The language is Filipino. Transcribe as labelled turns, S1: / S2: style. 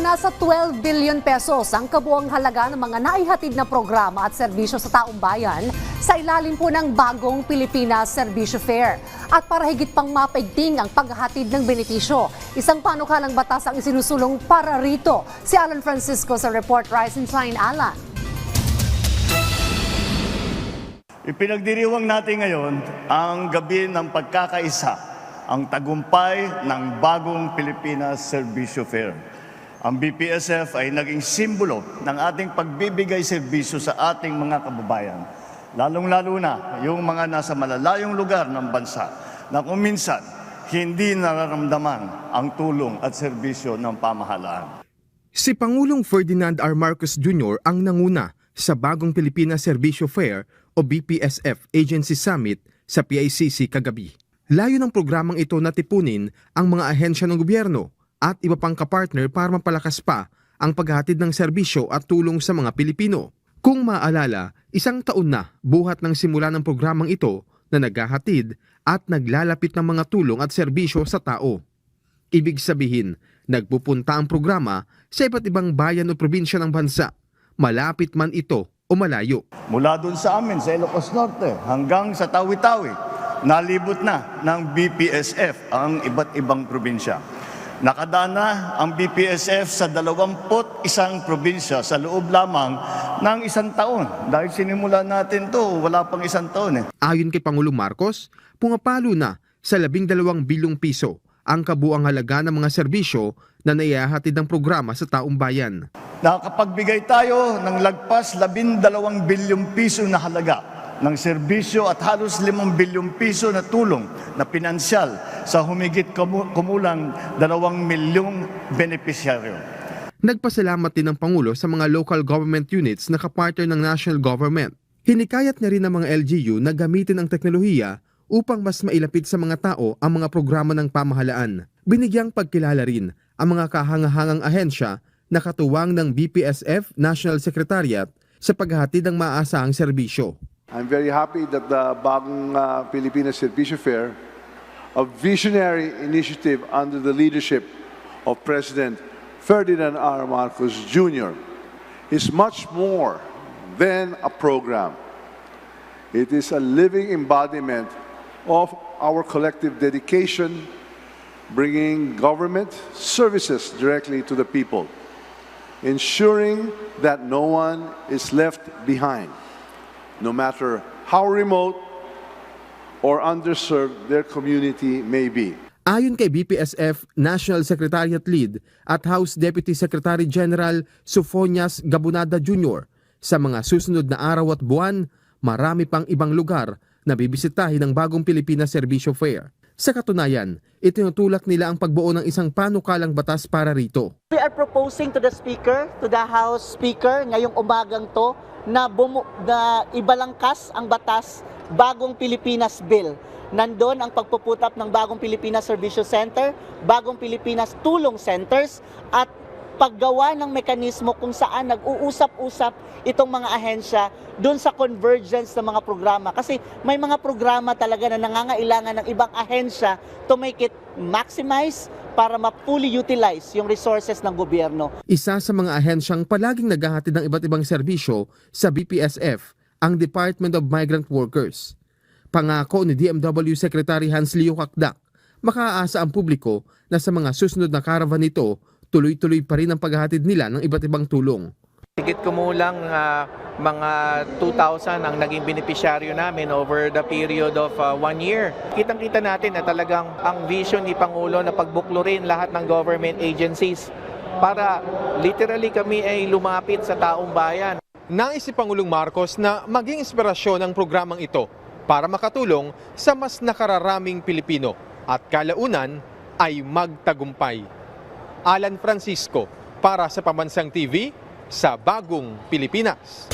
S1: Nasa 12 billion pesos ang kabuang halaga ng mga naihatid na programa at serbisyo sa taong bayan sa ilalim po ng bagong Pilipinas Serbisyo Fair. At para higit pang mapaigting ang paghahatid ng benepisyo, isang panukalang batas ang isinusulong para rito. Si Alan Francisco sa report Rise and Shine, Alan.
S2: Ipinagdiriwang natin ngayon ang gabi ng pagkakaisa, ang tagumpay ng bagong Pilipinas Serbisyo Fair. Ang BPSF ay naging simbolo ng ating pagbibigay serbisyo sa ating mga kababayan. Lalong-lalo na yung mga nasa malalayong lugar ng bansa na kung minsan hindi nararamdaman ang tulong at serbisyo ng pamahalaan.
S3: Si Pangulong Ferdinand R. Marcos Jr. ang nanguna sa bagong Pilipinas Serbisyo Fair o BPSF Agency Summit sa PICC kagabi. Layo ng programang ito na tipunin ang mga ahensya ng gobyerno at iba pang kapartner para mapalakas pa ang paghatid ng serbisyo at tulong sa mga Pilipino. Kung maalala, isang taon na buhat ng simula ng programang ito na naghahatid at naglalapit ng mga tulong at serbisyo sa tao. Ibig sabihin, nagpupunta ang programa sa iba't ibang bayan o probinsya ng bansa, malapit man ito o malayo.
S2: Mula doon sa amin, sa Ilocos Norte, hanggang sa Tawi-Tawi, nalibot na ng BPSF ang iba't ibang probinsya. Nakadaan na ang BPSF sa 21 probinsya sa loob lamang ng isang taon. Dahil sinimula natin to, wala pang isang taon eh.
S3: Ayon kay Pangulong Marcos, pumapalo na sa 12 bilyong piso ang kabuang halaga ng mga serbisyo na naihahatid ng programa sa taong bayan.
S2: Nakakapagbigay tayo ng lagpas 12 bilyong piso na halaga ng serbisyo at halos 5 bilyong piso na tulong na pinansyal sa humigit kumu- kumulang 2 milyong benepisyaryo.
S3: Nagpasalamat din ng Pangulo sa mga local government units na kapartner ng national government. Hinikayat niya rin ng mga LGU na gamitin ang teknolohiya upang mas mailapit sa mga tao ang mga programa ng pamahalaan. Binigyang pagkilala rin ang mga kahangahangang ahensya na katuwang ng BPSF National Secretariat sa paghahatid ng maaasahang serbisyo.
S4: I'm very happy that the bagong uh, Pilipinas Servicio Fair, a visionary initiative under the leadership of President Ferdinand R. Marcos Jr., is much more than a program. It is a living embodiment of our collective dedication, bringing government services directly to the people, ensuring that no one is left behind no matter how remote or underserved their community may be.
S3: Ayon kay BPSF National Secretariat Lead at House Deputy Secretary General Sufonias Gabunada Jr., sa mga susunod na araw at buwan, marami pang ibang lugar na bibisitahin ng bagong Pilipinas Serbisyo Fair. Sa katunayan, itinutulak nila ang pagbuo ng isang panukalang batas para rito.
S5: We are proposing to the Speaker, to the House Speaker, ngayong umagang to, na, bumu- na ibalangkas ang batas bagong Pilipinas Bill. Nandun ang pagpuputap ng bagong Pilipinas Servicio Center, bagong Pilipinas Tulong Centers, at paggawa ng mekanismo kung saan nag-uusap-usap itong mga ahensya doon sa convergence ng mga programa. Kasi may mga programa talaga na nangangailangan ng ibang ahensya to make it maximize para ma-fully utilize yung resources ng gobyerno.
S3: Isa sa mga ahensyang palaging naghahatid ng iba't ibang serbisyo sa BPSF, ang Department of Migrant Workers. Pangako ni DMW Secretary Hans Leo Kakdak, makaaasa ang publiko na sa mga susunod na caravan nito, tuloy-tuloy pa rin ang paghahatid nila ng iba't ibang tulong.
S6: Higit kumulang ah, mga 2,000 ang naging beneficiaryo namin over the period of ah, one year. Kitang-kita natin na talagang ang vision ni Pangulo na pagbuklurin lahat ng government agencies para literally kami ay lumapit sa taong bayan.
S7: Nais si Pangulong Marcos na maging inspirasyon ang programang ito para makatulong sa mas nakararaming Pilipino at kalaunan ay magtagumpay. Alan Francisco para sa Pambansang TV sa Bagong Pilipinas.